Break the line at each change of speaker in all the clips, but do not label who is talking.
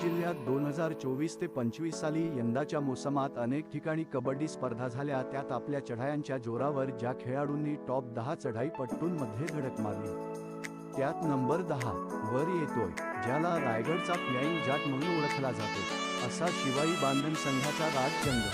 जिल्ह्यात दोन हजार चोवीस ते पंचवीस साली यंदाच्या मोसमात अनेक ठिकाणी कबड्डी स्पर्धा झाल्या. त्यात आपल्या चढायांच्या जोरावर ज्या खेळाडूंनी टॉप दहा चढाई पट्टूंमध्ये धडक मारली त्यात नंबर दहा वर येतोय ज्याला रायगडचा फ्लाईंग जाट म्हणून ओळखला जातो असा शिवाई बांधण संघाचा राजचंद्र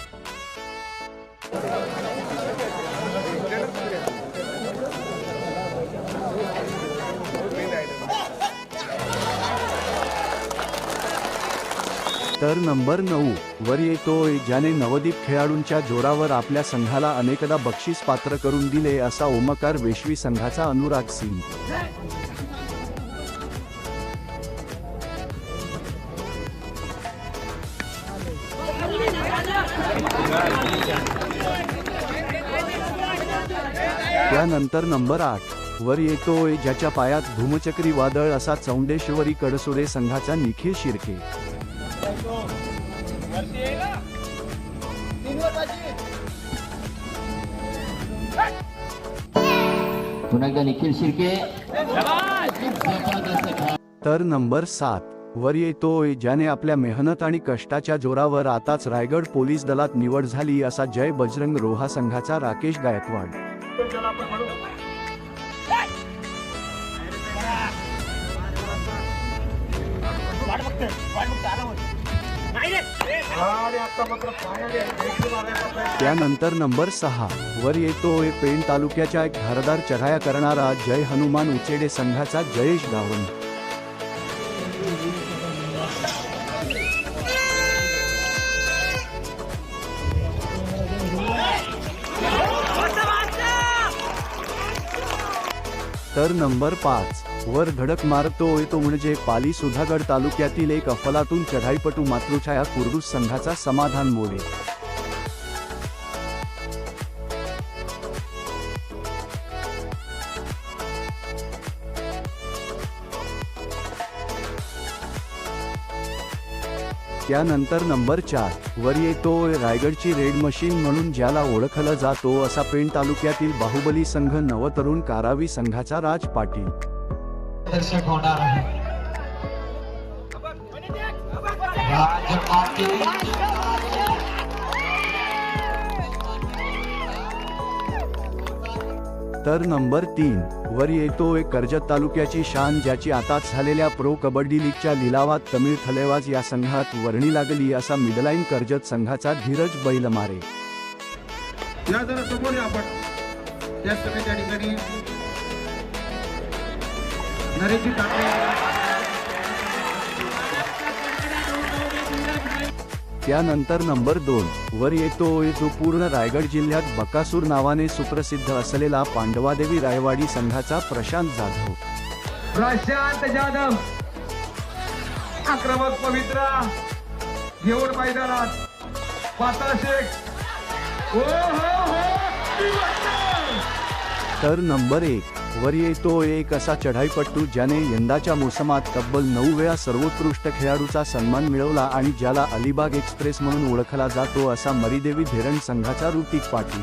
तर नंबर नऊ वर येतोय ज्याने नवदीप खेळाडूंच्या जोरावर आपल्या संघाला अनेकदा बक्षीस पात्र करून दिले असा ओमकार वेशवी संघाचा अनुराग सिंग. त्यानंतर नंबर आठ वर येतोय ज्याच्या पायात धूमचक्री वादळ असा चौंडेश्वरी कडसुरे संघाचा निखिल शिर्के.
पुन्हा एकदा निखिल शिर्के.
तर नंबर सात वर येतोय ज्याने आपल्या मेहनत आणि कष्टाच्या जोरावर आताच रायगड पोलीस दलात निवड झाली असा जय बजरंग रोहा संघाचा राकेश गायकवाड. त्यानंतर नंबर सहा वर येतोय पेण तालुक्याच्या एक धारदार चढाया करणारा जय हनुमान उचेडे संघाचा जयेश गावण तर नंबर पाच वर धडक मारतोय तो म्हणजे पाली सुधागड तालुक्यातील एक अफलातून चढाईपटू मातृछाया कुर्डूस संघाचा समाधान मोडे. त्यानंतर नंबर चार वर येतोय रायगडची रेड मशीन म्हणून ज्याला ओळखलं जातो असा पेण तालुक्यातील बाहुबली संघ नवतरुण कारावी संघाचा राज पाटील.
दर्शक होणार आहे.
तर नंबर तीन वर येतोय कर्जत तालुक्याची शान ज्याची आताच झालेल्या प्रो कबड्डी लीगच्या लिलावात तमिळ थलेवाज या संघात वर्णी लागली असा मिडलाईन कर्जत संघाचा धीरज बैलमारे.
या जरा समोर या आपण. ठिकाणी नरेशजी ठाकरे
त्यानंतर नंबर दोन वर येतोय जो पूर्ण रायगड जिल्ह्यात बकासूर नावाने सुप्रसिद्ध असलेला पांडवादेवी रायवाडी संघाचा प्रशांत जाधव.
प्रशांत जाधव. आक्रमक पवित्रा. घेऊन मैदानात. पाता शेख. ओ हो हो.
तर नंबर एक वर येतो एक असा चढाईपट्टू ज्याने यंदाच्या मोसमात तब्बल नऊ वेळा सर्वोत्कृष्ट खेळाडूचा सन्मान मिळवला आणि ज्याला अलिबाग एक्सप्रेस म्हणून ओळखला जातो असा मरीदेवी धेरण संघाचा ऋतिक पाटील.